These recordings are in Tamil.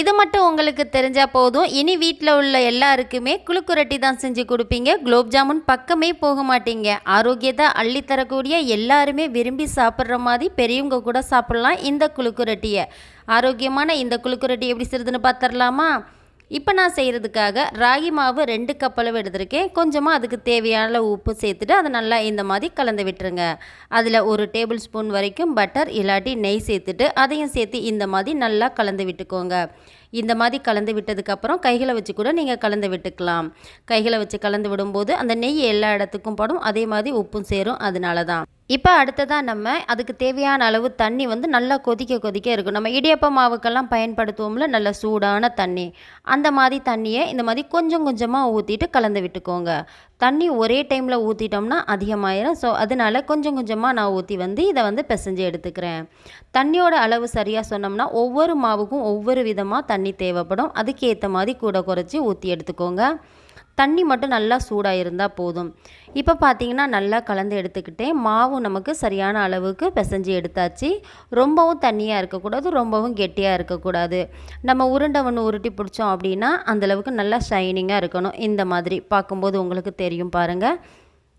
இது மட்டும் உங்களுக்கு தெரிஞ்சால் போதும். இனி வீட்டில் உள்ள எல்லாருக்குமே குளுக்குரட்டி தான் செஞ்சு கொடுப்பீங்க. குலோப் ஜாமுன் பக்கமே போக மாட்டீங்க. ஆரோக்கியத்தை அள்ளி தரக்கூடிய எல்லாருமே விரும்பி சாப்பிட்ற மாதிரி பெரியவங்க கூட சாப்பிட்லாம். இந்த குளுக்குரட்டியை. ஆரோக்கியமான இந்த குளுக்குரட்டி எப்படி செய்யுதுன்னு பார்த்துடலாமா இப்போ நான் செய்கிறதுக்காக ராகி மாவு ரெண்டு கப் அளவு எடுத்திருக்கேன். கொஞ்சமாக அதுக்கு தேவையான உப்பு சேர்த்துட்டு அதை நல்லா இந்த மாதிரி கலந்து விட்டுருங்க. அதில் ஒரு டேபிள் ஸ்பூன் வரைக்கும் பட்டர் இல்லாட்டி நெய் சேர்த்துட்டு அதையும் சேர்த்து இந்த மாதிரி நல்லா கலந்து விட்டுக்கோங்க. இந்த மாதிரி கலந்து விட்டதுக்கப்புறம் கைகளை வச்சு கூட நீங்கள் கலந்து விட்டுக்கலாம். கைகளை வச்சு கலந்து விடும்போது அந்த நெய் எல்லா இடத்துக்கும் படும். அதே மாதிரி உப்பும் சேரும். அதனால தான் இப்போ அடுத்ததாக நம்ம அதுக்கு தேவையான அளவு தண்ணி வந்து நல்லா கொதிக்க கொதிக்க இருக்கும். நம்ம இடியப்ப மாவுக்கெல்லாம் பயன்படுத்துவோம்ல நல்ல சூடான தண்ணி. அந்த மாதிரி தண்ணியை இந்த மாதிரி கொஞ்சம் கொஞ்சமாக ஊற்றிட்டு கலந்து விட்டுக்கோங்க. தண்ணி ஒரே டைமில் ஊற்றிட்டோம்னா அதிகமாயிரும். ஸோ அதனால கொஞ்சம் கொஞ்சமாக நான் ஊற்றி வந்து இதை வந்து பிசைஞ்சு எடுத்துக்கிறேன். தண்ணியோட அளவு சரியாக சொன்னோம்னா ஒவ்வொரு மாவுக்கும் ஒவ்வொரு விதமாக தண்ணி தேவைப்படும். அதுக்கேற்ற மாதிரி கூட குறைச்சி ஊற்றி எடுத்துக்கோங்க. தண்ணி மட்டும் நல்லா சூடாக இருந்தால் போதும். இப்போ பார்த்தீங்கன்னா நல்லா கலந்து எடுத்துக்கிட்டேன் மாவு நமக்கு சரியான அளவுக்கு பிசைஞ்சு எடுத்தாச்சு. ரொம்பவும் தண்ணியாக இருக்கக்கூடாது ரொம்பவும் கெட்டியாக இருக்கக்கூடாது. நம்ம உருண்டை ஒன்று உருட்டி பிடிச்சோம் அப்படின்னா அந்தளவுக்கு நல்லா ஷைனிங்காக இருக்கணும். இந்த மாதிரி பார்க்கும்போது உங்களுக்கு தெரியும் பாருங்கள்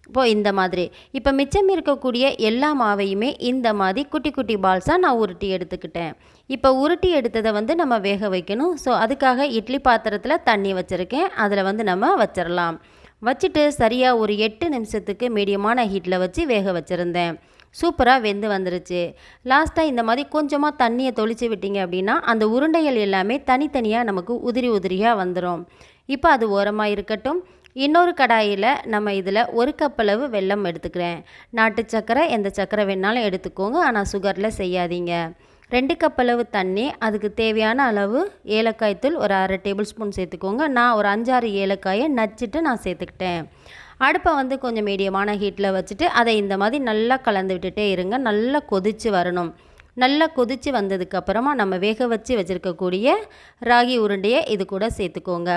இப்போது இந்த மாதிரி. இப்போ மிச்சம் இருக்கக்கூடிய எல்லா மாவையுமே இந்த மாதிரி குட்டி குட்டி பால்ஸாக நான் உருட்டி எடுத்துக்கிட்டேன். இப்போ உருட்டி எடுத்ததை வந்து நம்ம வேக வைக்கணும். ஸோ அதுக்காக இட்லி பாத்திரத்தில் தண்ணி வச்சுருக்கேன். அதில் வந்து நம்ம வச்சிடலாம் வச்சுட்டு சரியாக ஒரு எட்டு நிமிஷத்துக்கு மீடியமான ஹீட்டில் வச்சு வேக வச்சுருந்தேன். சூப்பராக வெந்து வந்துருச்சு. லாஸ்ட்டாக இந்த மாதிரி கொஞ்சமாக தண்ணியை தொளிச்சு விட்டீங்க அப்படின்னா அந்த உருண்டைகள் எல்லாமே தனித்தனியாக நமக்கு உதிரி உதிரியாக வந்துடும் இப்போ அது ஓரமாக இருக்கட்டும். இன்னொரு கடாயில் நம்ம இதில் ஒரு கப் அளவு வெல்லம் எடுத்துக்கிறேன். நாட்டு சக்கரை எந்த சக்கரை வேணாலும் எடுத்துக்கோங்க. ஆனால் சுகரில் செய்யாதீங்க. ரெண்டு கப் அளவு தண்ணி அதுக்கு தேவையான அளவு ஏலக்காய் தூள் ஒரு அரை டேபிள் ஸ்பூன் சேர்த்துக்கோங்க. நான் ஒரு அஞ்சாறு ஏலக்காயை நச்சுட்டு நான் சேர்த்துக்கிட்டேன். அடுப்பை வந்து கொஞ்சம் மீடியமான ஹீட்டில் வச்சுட்டு அதை இந்த மாதிரி நல்லா கலந்து விட்டுட்டே இருங்க. நல்லா கொதித்து வரணும். நல்லா கொதித்து வந்ததுக்கப்புறமா நம்ம வேக வச்சு வச்சுருக்கக்கூடிய ராகி உருண்டையை இது கூட சேர்த்துக்கோங்க.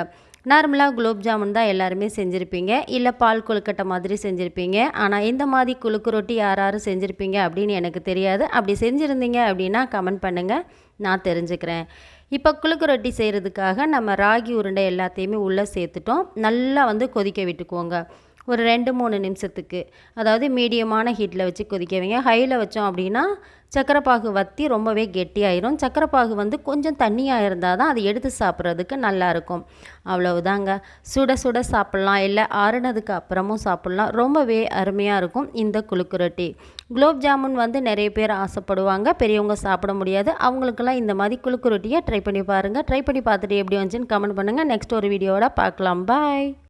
நார்மலாக குலோப் ஜாமுன் தான் எல்லாருமே செஞ்சுருப்பீங்க. இல்லை பால் கொழுக்கட்டை மாதிரி செஞ்சுருப்பீங்க. ஆனால் இந்த மாதிரி குழுக்கு ரொட்டி யார் யாரும் செஞ்சுருப்பீங்க அப்படின்னு எனக்கு தெரியாது. அப்படி செஞ்சுருந்தீங்க அப்படின்னா கமெண்ட் பண்ணுங்கள் நான் தெரிஞ்சுக்கிறேன். இப்போ குழுக்கு ரொட்டி செய்கிறதுக்காக நம்ம ராகி உருண்டை எல்லாத்தையுமே உள்ளே சேர்த்துட்டோம். நல்லா வந்து கொதிக்க விட்டுக்குவோங்க ஒரு ரெண்டு மூணு நிமிஷத்துக்கு. அதாவது மீடியமான ஹீட்டில் வச்சு கொதிக்க வைங்க ஹையில் வச்சோம் அப்படின்னா சக்கரைப்பாகு வற்றி ரொம்பவே கெட்டியாயிரும். சக்கரைப்பாகு வந்து கொஞ்சம் தண்ணியாக இருந்தால் தான் அதை எடுத்து சாப்பிட்றதுக்கு நல்லாயிருக்கும். அவ்வளவுதாங்க. சுட சுட சாப்பிட்லாம். இல்லை ஆறுனதுக்கு அப்புறமும் சாப்பிட்லாம். ரொம்பவே அருமையாக இருக்கும் இந்த குழுக்குரட்டி குலோப் ஜாமுன் வந்து நிறைய பேர் ஆசைப்படுவாங்க. பெரியவங்க சாப்பிட முடியாது. அவங்களுக்கெல்லாம் இந்த மாதிரி குழுக்குரட்டியை ட்ரை பண்ணி பாருங்கள் ட்ரை பண்ணி பார்த்துட்டு எப்படி வந்துச்சுன்னு கமெண்ட் பண்ணுங்கள் நெக்ஸ்ட் ஒரு வீடியோவோட பார்க்கலாம். பாய்